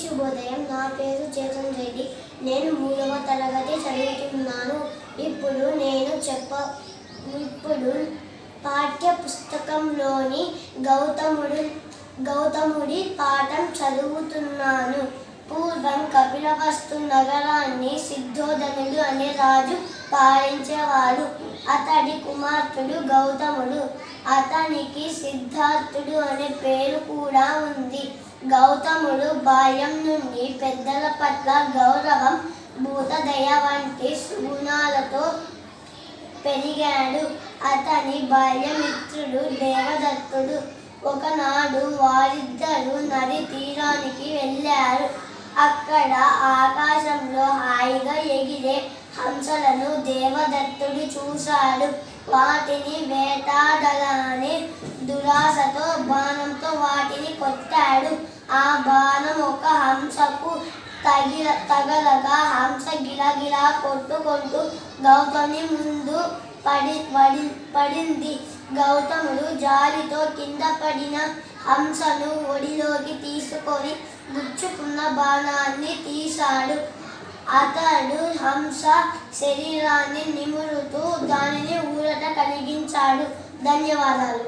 శుభోదయం. నా పేరు చేతన్ రెడ్డి. నేను మూడవ తరగతి చదువుతున్నాను. ఇప్పుడు నేను చెప్ప ఇప్పుడు పాఠ్య పుస్తకంలోని గౌతముడు గౌతముడి పాఠం చదువుతున్నాను. పూర్వం కపిలవస్తు నగరాన్ని సిద్ధోదనుడు అనే రాజు పాలించేవాడు. అతడి కుమార్తెడు గౌతముడు. అతనికి సిద్ధార్థుడు అనే పేరు కూడా ఉంది. గౌతముడు బాల్యం నుండి పెద్దల పట్ల గౌరవం భూతదయ వంటి గుణాలతో పెరిగాడు. అతని బాల్యమిత్రుడు దేవదత్తుడు. ఒకనాడు వారిద్దరూ నది తీరానికి వెళ్ళారు. అక్కడ ఆకాశంలో హాయిగా ఎగిరే హంసలను దేవదత్తుడు చూశాడు. వాటిని వేటాడాలని దురాశతో బాణంతో వాటిని కొట్టాడు. ఆ బాణం ఒక హంసకు తగిల తగలగా హంస గిలగిలా కొట్టుకుంటూ గౌతమి ముందు పడి పడి పడింది. గౌతముడు జాలితో కింద పడిన హంసను ఒడిలోకి తీసుకొని గుచ్చుకున్న బాణాన్ని తీశాడు. అతడు హంస శరీరాన్ని నిమురుతూ దానిని ఊరట కలిగించాడు. ధన్యవాదాలు.